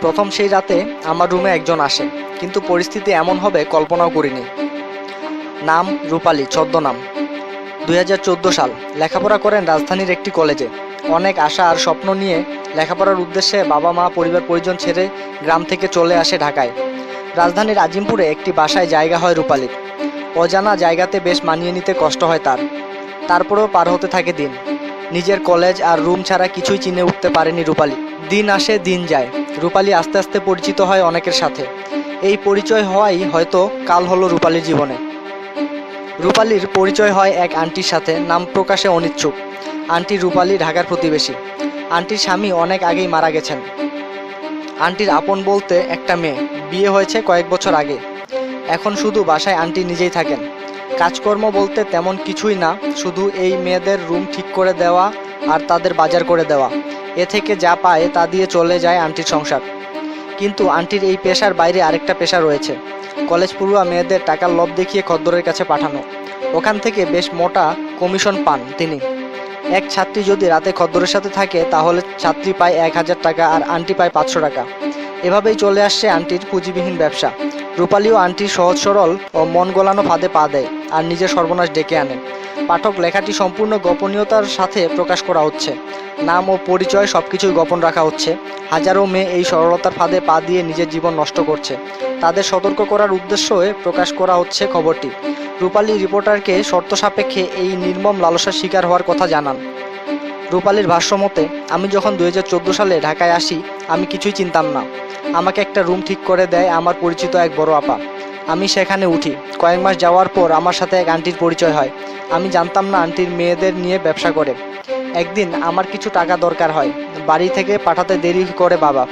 প্রথম সেই রাতে আমার রুমে একজন আসে, কিন্তু পরিস্থিতি এমন হবে কল্পনাও করিনি। নাম রূপালী, ছদ্মনাম। দুই হাজার চোদ্দ সাল, লেখাপড়া করেন রাজধানীর একটি কলেজে। অনেক আশা আর স্বপ্ন নিয়ে লেখাপড়ার উদ্দেশ্যে বাবা মা, পরিবার, পরিজন ছেড়ে গ্রাম থেকে চলে আসে ঢাকায়। রাজধানীর আজিমপুরে একটি বাসায় জায়গা হয় রূপালীর। অজানা জায়গাতে বেশ মানিয়ে নিতে কষ্ট হয় তার। তারপরেও পার হতে থাকে দিন। নিজের কলেজ আর রুম ছাড়া কিছুই চিনে উঠতে পারেনি রূপালী। দিন আসে, দিন যায়। রূপালী আস্তে আস্তে পরিচিত হয় অনেকের সাথে। এই পরিচয় হওয়াই হয়তো কাল হলো রূপালীর জীবনে। রূপালীর পরিচয় হয় এক আন্টির সাথে, নাম প্রকাশে অনিচ্ছুক। আন্টি রূপালী ঢাকার প্রতিবেশী। আন্টির স্বামী অনেক আগেই মারা গেছেন। আন্টির আপন বলতে একটা মেয়ে। বিয়ে হয়েছে কয়েক বছর আগে। এখন শুধু বাসায় আন্টি নিজেই থাকেন। কাজকর্ম বলতে তেমন কিছুই না, শুধু এই মেয়েদের রুম ঠিক করে দেওয়া আর তাদের বাজার করে দেওয়া। এ থেকে যা পায় তা দিয়ে চলে যায় আন্টির সংসার। কিন্তু আন্টির এই পেশার বাইরে আরেকটা পেশা রয়েছে। কলেজ পড়ুয়া মেয়েদের টাকার লোভ দেখিয়ে খদ্দরের কাছে পাঠানো। ওখান থেকে বেশ মোটা কমিশন পান তিনি। এক ছাত্রী যদি রাতে খদ্দরের সাথে থাকে, তাহলে ছাত্রী পায় এক হাজার টাকা আর আন্টি পায় পাঁচশো টাকা। এভাবেই চলে আসছে আন্টির পুঁজিবিহীন ব্যবসা। রূপালীও আন্টির সহজ সরল ও মন গলানো ফাঁদে পা দেয় আর নিজের সর্বনাশ ডেকে আনে পাঠক লেখাটি সম্পূর্ণ গোপনীয়তার সাথে প্রকাশ করা হচ্ছে। নাম ও পরিচয় সবকিছুই গোপন রাখা হচ্ছে। হাজারো মেয়ে এই সরলতার ফাঁদে পা দিয়ে নিজের জীবন নষ্ট করছে। তাদের সতর্ক করার উদ্দেশ্যে প্রকাশ করা হচ্ছে খবরটি। রূপালী রিপোর্টারকে শর্ত সাপেক্ষে এই নির্মম লালসার শিকার হওয়ার কথা জানান। রূপালীর ভাষ্যমতে আমি যখন দু হাজার চোদ্দ সালে ঢাকায় আসি, আমি কিছুই চিনতাম না। আমাকে একটা রুম ঠিক করে দেয় আমার পরিচিত এক বড় আপা। আমি সেখানে উঠি। কয়েক মাস যাওয়ার পর আমার সাথে এক আন্টির পরিচয় হয়। আমি জানতাম না আন্টির মেয়েদের নিয়ে ব্যবসা করে। একদিন আমার কিছু টাকা দরকার হয়। বাড়ি থেকে পাঠাতে দেরি করে বাবা।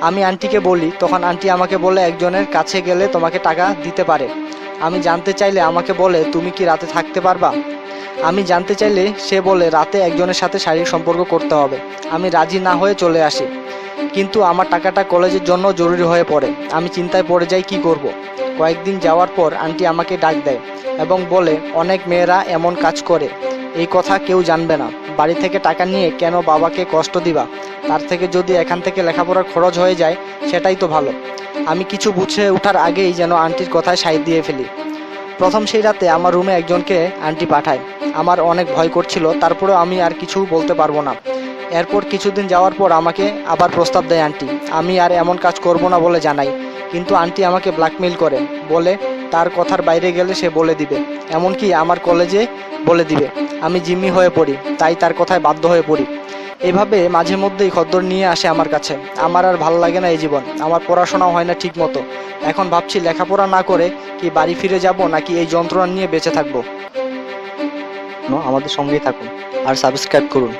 আমি আন্টিকে বলি, তখন আন্টি আমাকে বলে একজনের কাছে গেলে তোমাকে টাকা দিতে পারে। আমি জানতে চাইলে আমাকে বলে, তুমি কি রাতে থাকতে পারবা? আমি জানতে চাইলে সে বলে, রাতে একজনের সাথে শারীরিক সম্পর্ক করতে হবে। আমি রাজি না হয়ে চলে আসি। কিন্তু আমার টাকাটা কলেজের জন্য জরুরি হয়ে পড়ে। আমি চিন্তায় পড়ে যাই কি করব। কয়েকদিন যাওয়ার পর আন্টি আমাকে ডাক দেয় এবং বলে, অনেক মেয়েরা এমন কাজ করে। এই কথা কেউ জানবে না। বাড়ি থেকে টাকা নিয়ে কেন বাবাকে কষ্ট দিবা? তার থেকে যদি এখান থেকে লেখাপড়ার খরচ হয়ে যায়, সেটাই তো ভালো। আমি কিছু বুঝে ওঠার আগেই যেন আন্টির কথায় সাই দিয়ে ফেলি। প্রথম সেই রাতে আমার রুমে একজনকে আন্টি পাঠায়। আমার অনেক ভয় করছিল, তারপরেও আমি আর কিছু বলতে পারব না। এরপর কিছুদিন যাওয়ার পর আমাকে আবার প্রস্তাব দেয় আন্টি। আমি আর এমন কাজ করব না বলে জানাই। কিন্তু আন্টি আমাকে ব্ল্যাকমেইল করে বলে, তার কথার বাইরে গেলে সে বলে দিবে। এমনকি আমার কলেজে বলে দিবে। আমি জিম্মি হয়ে পড়ি। তাই তার কথায় বাধ্য হয়ে পড়ি। এভাবে মাঝে মধ্যেই খদ্দর নিয়ে আসে আমার কাছে। আমার আর ভালো লাগে না এই জীবন। আমার পড়াশোনাও হয় না ঠিক মতো এখন ভাবছি লেখাপড়া না করে কি বাড়ি ফিরে যাব নাকি এই যন্ত্রণা নিয়ে বেঁচে থাকব? আমাদের সঙ্গেই থাকুন। আর সাবস্ক্রাইব করুন।